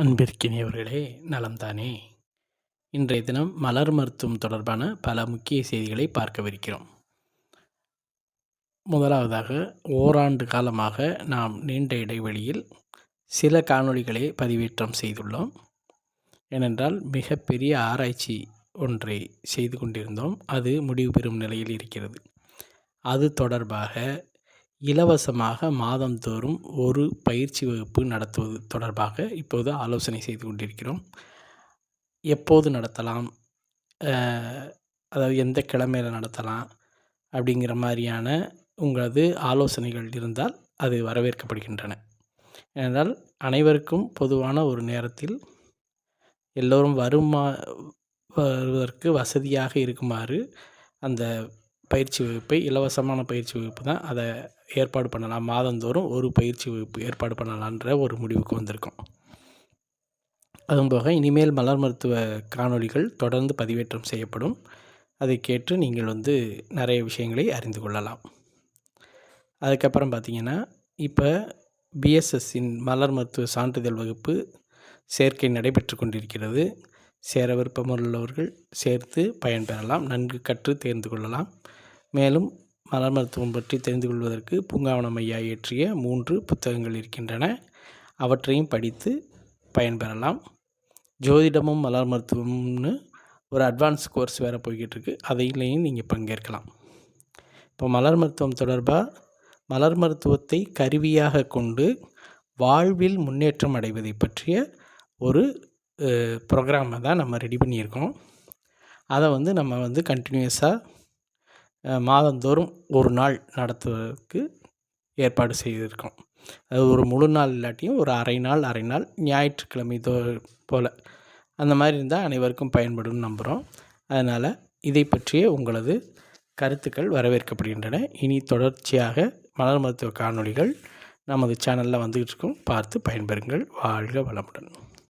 அன்பிற்கினியவர்களே நலம்தானே. இன்றைய தினம் மலர் மருத்துவம் தொடர்பான பல முக்கிய செய்திகளை பார்க்கவிருக்கிறோம். முதலாவதாக ஓராண்டு காலமாக நாம் நீண்ட இடைவெளியில் சில காணொளிகளை பதிவேற்றம் செய்துள்ளோம். ஏனென்றால் மிகப்பெரிய ஆராய்ச்சி ஒன்றை செய்து கொண்டிருந்தோம். அது முடிவு பெறும் நிலையில் இருக்கிறது. அது தொடர்பாக இலவசமாக மாதந்தோறும் ஒரு பயிற்சி வகுப்பு நடத்துவது தொடர்பாக இப்போது ஆலோசனை செய்து கொண்டிருக்கிறோம். எப்போது நடத்தலாம்? அதாவது எந்த கிழமையில் நடத்தலாம்? அப்படிங்கிற மாதிரியான உங்களது ஆலோசனைகள் இருந்தால் அது வரவேற்கப்படுகின்றன. ஏனென்றால் அனைவருக்கும் பொதுவான ஒரு நேரத்தில் எல்லோரும் வருமா வருவதற்கு வசதியாக இருக்குமாறு அந்த பயிற்சி வகுப்பை இலவசமான பயிற்சி வகுப்பு தான் அதை ஏற்பாடு பண்ணலாம். மாதந்தோறும் ஒரு பயிற்சி வகுப்பு ஏற்பாடு பண்ணலான்ற ஒரு முடிவுக்கு வந்திருக்கோம். அதுவும் போக இனிமேல் மலர் மருத்துவ காணொளிகள் தொடர்ந்து பதிவேற்றம் செய்யப்படும். அதை கேட்டு நீங்கள் வந்து நிறைய விஷயங்களை அறிந்து கொள்ளலாம். அதுக்கப்புறம் பார்த்திங்கன்னா இப்போ பிஎஸ்எஸ்ஸின் மலர் மருத்துவ சான்றிதழ் வகுப்பு சேர்க்கை நடைபெற்று கொண்டிருக்கிறது. சேர விருப்பமுள்ளவர்கள் சேர்த்து பயன்பெறலாம். நன்கு கற்று தேர்ந்து கொள்ளலாம். மேலும் மலர் மருத்துவம் பற்றி தெரிந்து கொள்வதற்கு பூங்காவனம் ஐயா இயற்றிய மூன்று புத்தகங்கள் இருக்கின்றன. அவற்றையும் படித்து பயன்பெறலாம். ஜோதிடமும் மலர் மருத்துவம்னு ஒரு அட்வான்ஸ் கோர்ஸ் வேறு போய்கிட்டு இருக்கு அதையிலையும் நீங்கள் பங்கேற்கலாம். இப்போ மலர் மருத்துவம் தொடர்பாக மலர் மருத்துவத்தை கருவியாக கொண்டு வாழ்வில் முன்னேற்றம் அடைவதை பற்றிய ஒரு ப்ரோக்ராமை தான் நம்ம ரெடி பண்ணியிருக்கோம். அதை வந்து நம்ம வந்து கண்டினியூஸாக மாதந்தோறும் ஒரு நாள் நடத்துவதற்கு ஏற்பாடு செய்திருக்கோம். அது ஒரு முழு நாள் இல்லாட்டியும் ஒரு அரை நாள் அரை நாள் ஞாயிற்றுக்கிழமை தோ போல். அந்த மாதிரி இருந்தால் அனைவருக்கும் பயன்படும் நம்புகிறோம் அதனால் இதை பற்றிய உங்களது கருத்துக்கள் வரவேற்கப்படுகின்றன. இனி தொடர்ச்சியாக மலர் மருத்துவ காணொலிகள் நமது சேனலில் வந்துக்கிட்டு இருக்கும். பார்த்து பயன்பெறுங்கள். வாழ்க வளமுடன்.